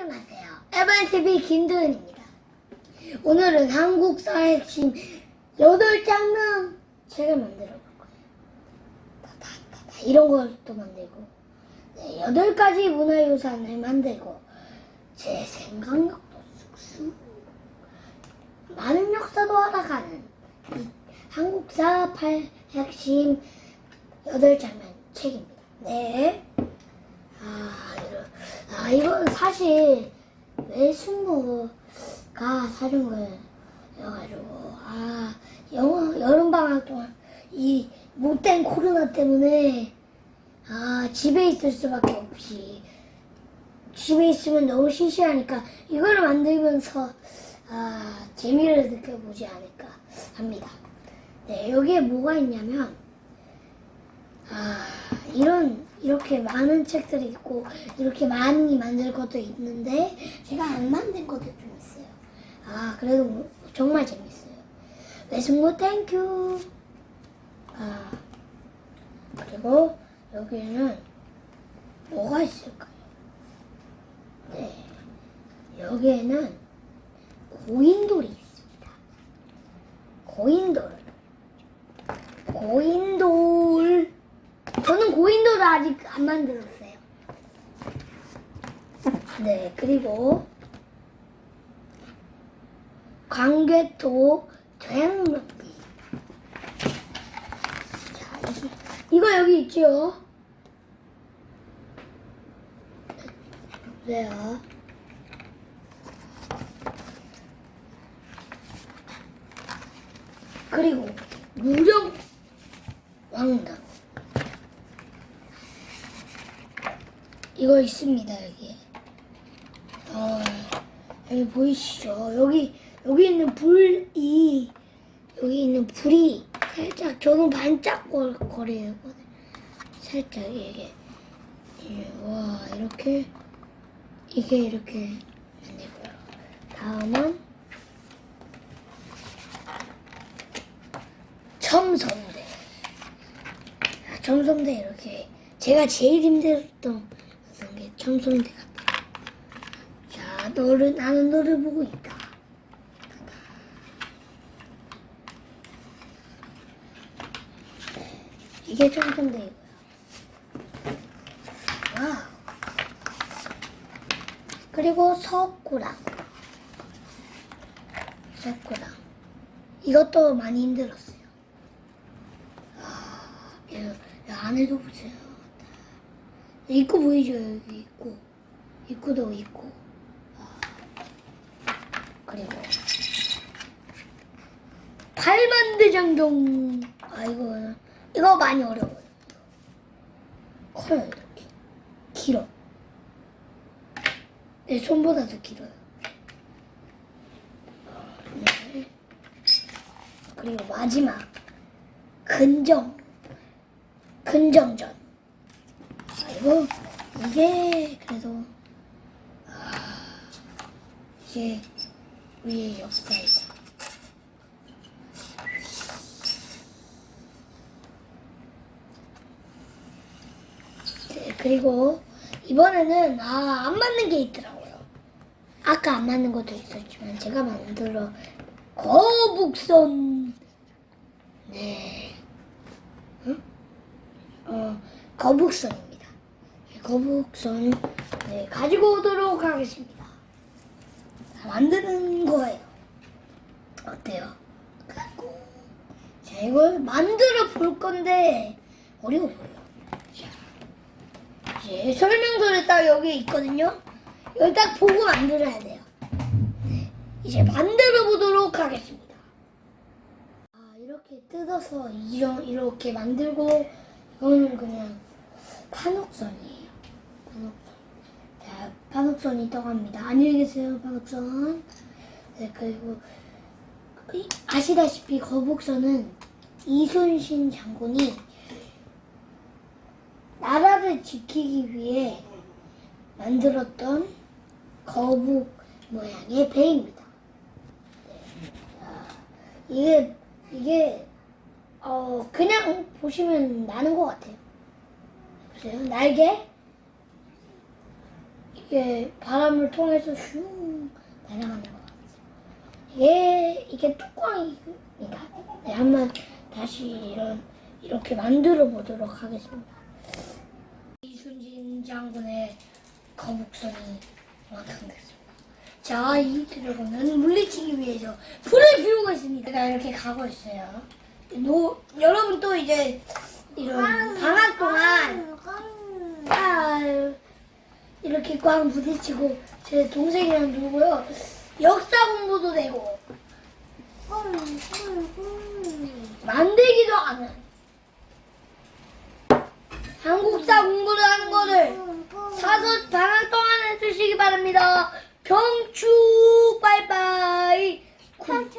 안녕하세요. 에반TV 김도현입니다. 오늘은 한국사 핵심 8장면 책을 만들어 볼 거예요. 다다다다 이런 것도 만들고 네, 8가지 문화유산을 만들고 제 생각력도 쑥쑥 많은 역사도 알아가는 이 한국사 8 핵심 8장면 책입니다. 네. 아, 아, 이건 사실 외숙모가 사준 거여가지고, 아, 영어, 여름 방학 동안 이 못된 코로나 때문에, 아, 집에 있을 수밖에 없이, 집에 있으면 너무 시시하니까 이걸 만들면서, 아, 재미를 느껴보지 않을까 합니다. 네, 여기에 뭐가 있냐면, 아, 이런, 이렇게 많은 책들이 있고, 이렇게 많이 만들 것도 있는데, 제가 안 만든 것도 좀 있어요. 아, 그래도 뭐- 정말 재밌어요. 외숙모 땡큐. 아, 그리고 여기에는 뭐가 있을까요? 네. 여기에는 고인돌이 있습니다. 고인돌. 고인돌을 아직 안 만들었어요. 네, 그리고 광개토 퇴행록비. 자, 이, 이거 여기 있죠? 보세요. 그리고 무력 왕당. 이거 있습니다 여기. 어, 여기 보이시죠? 여기 여기 있는 불이 여기 있는 불이 살짝 저는 반짝거려요. 살짝 이게 와 이렇게 이게 이렇게 만들고요. 다음은 첨성대. 아, 첨성대 이렇게 제가 제일 힘들었던 게 첨성대 같아요. 자, 너를 나는 너를 보고 있다. 네, 이게 첨성대이고요. 와. 그리고 석구랑. 석구랑. 이것도 많이 힘들었어요. 아, 여, 여 안에도 보세요. 입구 보이죠? 여기 입구. 입구도 있고. 아, 그리고 팔만대 장경. 아 이거 이거 많이 어려워요. 커요 이렇게. 길어. 내 손보다 더 길어요. 네. 그리고 마지막 근정 근정전 아이고 이게 그래도 아, 이게 우리의 역사이다. 네, 그리고 이번에는 아 안 맞는 게 있더라고요. 아까 안 맞는 것도 있었지만 제가 만들어 거북선 네. 응? 어, 거북선입니다. 네, 거북선 네, 가지고 오도록 하겠습니다. 자, 만드는 거예요. 어때요? 자, 이걸 만들어 볼 건데 어려워 보여요. 자, 이제 설명서를 딱 여기 있거든요. 이걸 딱 보고 만들어야 돼요. 네, 이제 만들어 보도록 하겠습니다. 아, 이렇게 뜯어서 이런 이렇게 만들고 이거는 그냥 판옥선이에요. 자, 판옥선이 떠갑니다. 안녕히 계세요, 판옥선. 네, 그리고 이- 아시다시피 거북선은 이순신 장군이 나라를 지키기 위해 만들었던 거북 모양의 배입니다. 이게 이게 어 그냥 보시면 나는 것 같아요. 보세요 날개 이게 바람을 통해서 슝 날아가는 것 같아요. 이게 이게 뚜껑이니까 네, 한번 다시 이런 이렇게 만들어 보도록 하겠습니다. 이순진 장군의 거북선이 완성됐습니다. 자, 이 드래곤은 물리치기 위해서 불을 피우고 있습니다. 제가 이렇게 가고 있어요. 노, 여러분 또 이제 이런 방학 동안 아, 이렇게 꽝 부딪히고 제 동생이랑 놀고요. 역사 공부도 되고 만들기도 하는 한국사 공부를 하는 거를 사서 방학 동안 해주시기 바랍니다. 경축 빠이빠이. 그